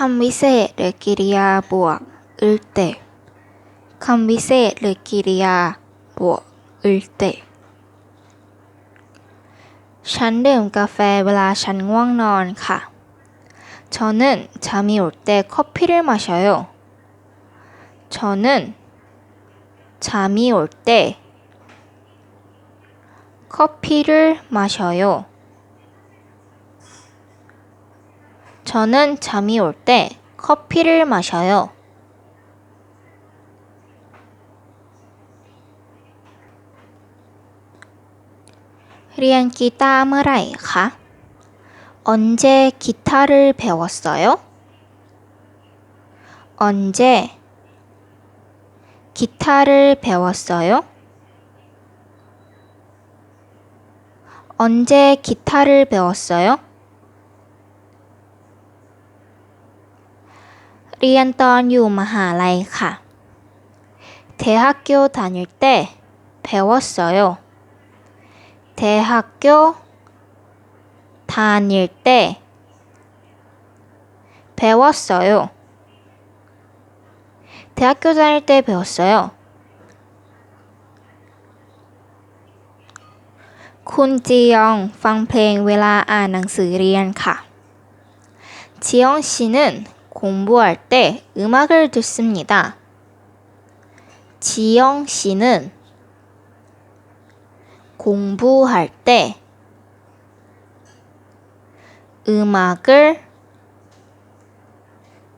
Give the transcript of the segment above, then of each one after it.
คำวิเศษหรือกิริยาบวกอึลเตคำวิเศษหรือกิริยาบวกอึลเตฉันดื่มกาแฟเวลาฉันง่วงนอนค่ะ 저는 잠이 올 때 커피를 마셔요. 저는 잠이 올 때 커피를 마셔요. 저는 잠이 올 때 커피를 마셔요. 리안 기타아마라이가 언제 기타를 배웠어요? 언제 기타를 배웠어요? 언제 기타를 배웠어요? เรียนตอนอยู่มหาลัยค่ะ 대학교 다닐 때 배웠어요. 대학교 다닐 때 배웠어요. 대학교 다닐 때 배웠어요. คุณจียองฟังเพลงเวลาอ่านหนังสือเรียนค่ะ 지영 씨는 공부할 때 음악을 듣습니다. 지영 씨는 공부할 때 음악을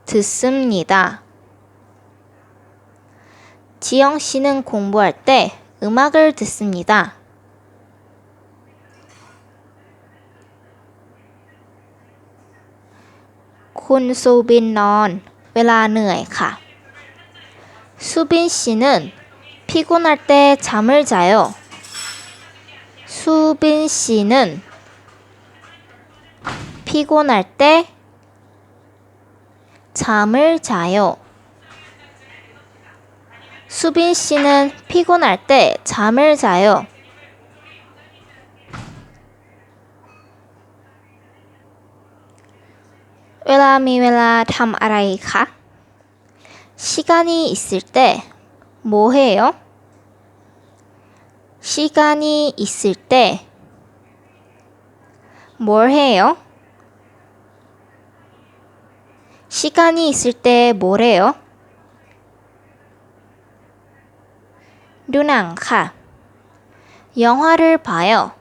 듣습니다. 지영 씨는 공부할 때 음악을 듣습니다. 군 수빈 넌 웨라 เหนื่อยค่ะ 수빈 씨는 피곤할 때 잠을 자요. 수빈 씨는 피곤할 때 잠을 자요. 수빈 씨는 피곤할 때 잠을 자요. 아라이카 시간이 있을 때 뭐 해요? 시간이 있을 때 뭘 해요? 시간이 있을 때 뭘 해요? 루낭카 영화를 봐요.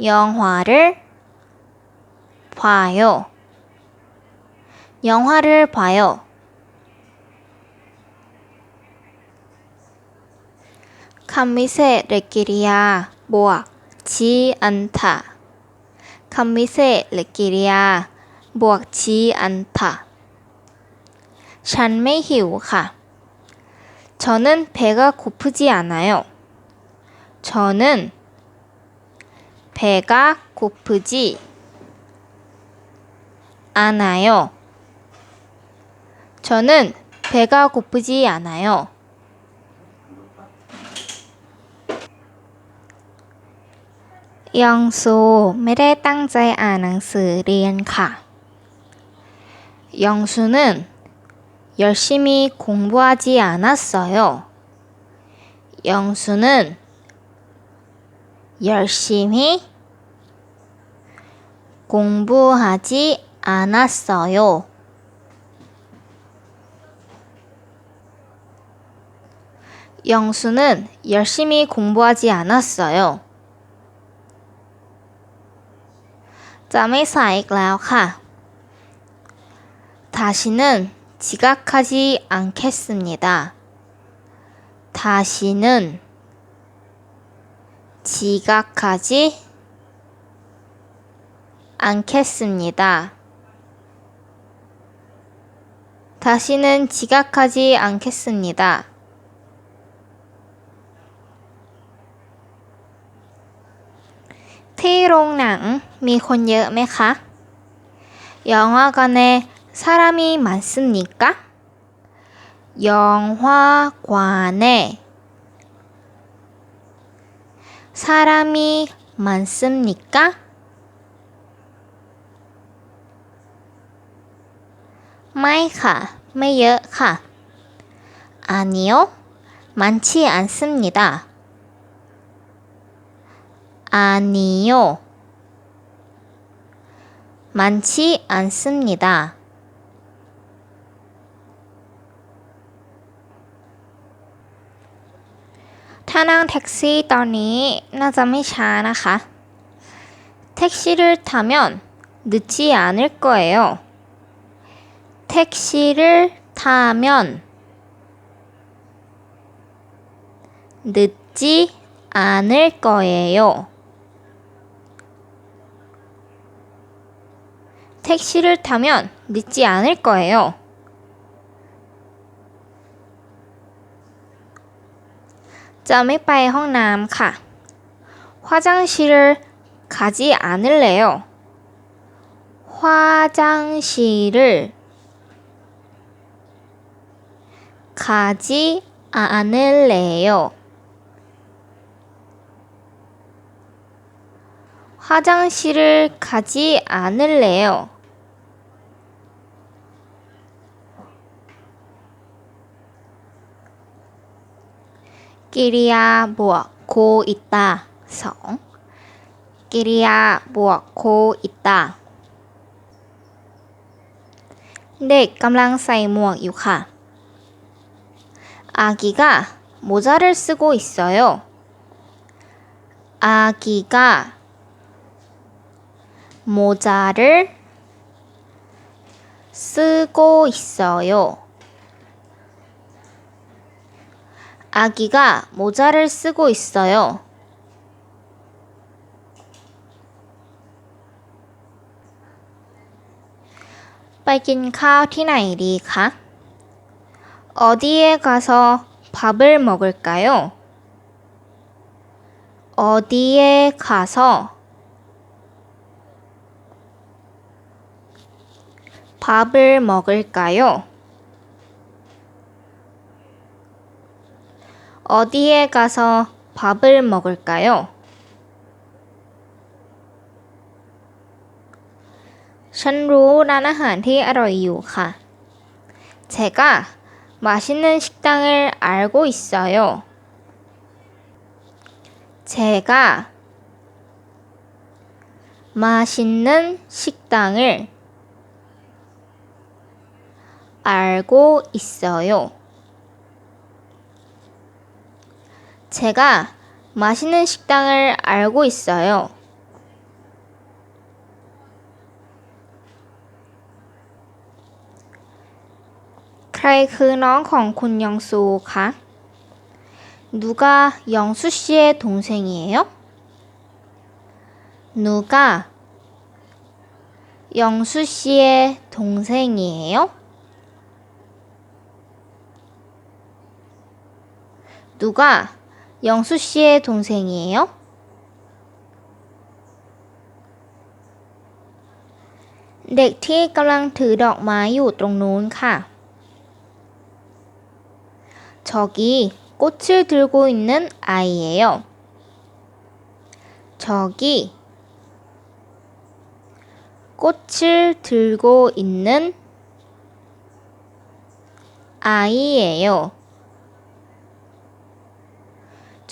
영화를 봐요. 영화를 봐요. 감미세 레끼리야 모아 지 않다. 감미세 레끼리야 บวกชี้อันทะฉันไม่หิวค่ะ 저는 배가 고프지 않아요. 저는 배가 고프지 않아요. 저는 배가 고프지 않아요. 영수 ไม่ได้ตั้งใจอ่านหนังสือเรียนค่ะ 영수는 열심히 공부하지 않았어요. 영수는 열심히 공부하지 않았어요. 영수는 열심히 공부하지 않았어요. จะไม่ใส่อีกแล้วค่ะ 다시는 지각하지 않겠습니다. 다시는 지각하지 않겠습니다. 다시는 지각하지 않겠습니다. 테이롱낭 มีคนเยอะไหมคะ 영화관에 사람이 많습니까? 영화관에 사람이 많습니까? ไม่ค่ะ ไม่เยอะค่ะ 아니요, 많지 않습니다. 아니요, 많지 않습니다. ถ้านั่งแท็กซี่ตอนนี้น่าจะไม่ช้านะคะ 택시를 타면 늦지 않을 거예요. 택시를 타면 늦지 않을 거예요. 택시를 타면 늦지 않을 거예요. 짬이 빠의 홍남 가. 화장실을 가지 않을래요. 화장실을 가지 않을래요. 화장실을 가지 않을래요. 끼리야 무엇고 있다. 성. 끼리야 무엇고 있다. 네, 깜랑 사이 무엇 유카. 아기가 모자를 쓰고 있어요. 아기가 모자를 쓰고 있어요. 아기가 모자를 쓰고 있어요. 빨긴 카 티나이리 가? 어디에 가서 밥을 먹을까요? 어디에 가서 밥을 먹을까요? 어디에 가서 밥을 먹을까요? ฉันรู้ร้านอาหารที่อร่อยอยู่ค่ะ 제가 맛있는 식당을 알고 있어요. 제가 맛있는 식당을 알고 있어요. 제가 맛있는 식당을 알고 있어요. 그래 그런 건군 영수가 누가 영수 씨의 동생이에요? 누가 영수 씨의 동생이에요? 누가 영수 씨의 동생이에요? เด็กที่กำลังถือดอกไม้อยู่ตรงนู้นค่ะ 저기 꽃을 들고 있는 아이예요. 저기 꽃을 들고 있는 아이예요.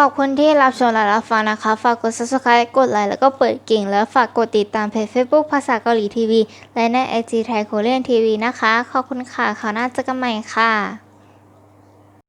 ขอบคุณที่รับชมและรับฟังนะคะ ฝากกด subscribe กดไลค์แล้วก็เปิดกิ่ง แล้วฝากกดติดตามเพจ Facebook ภาษาเกาหลีทีวี และใน IG ไทยโคเรียนทีวีนะคะ ขอบคุณค่ะคราวหน้าเจอกันใหม่ค่ะ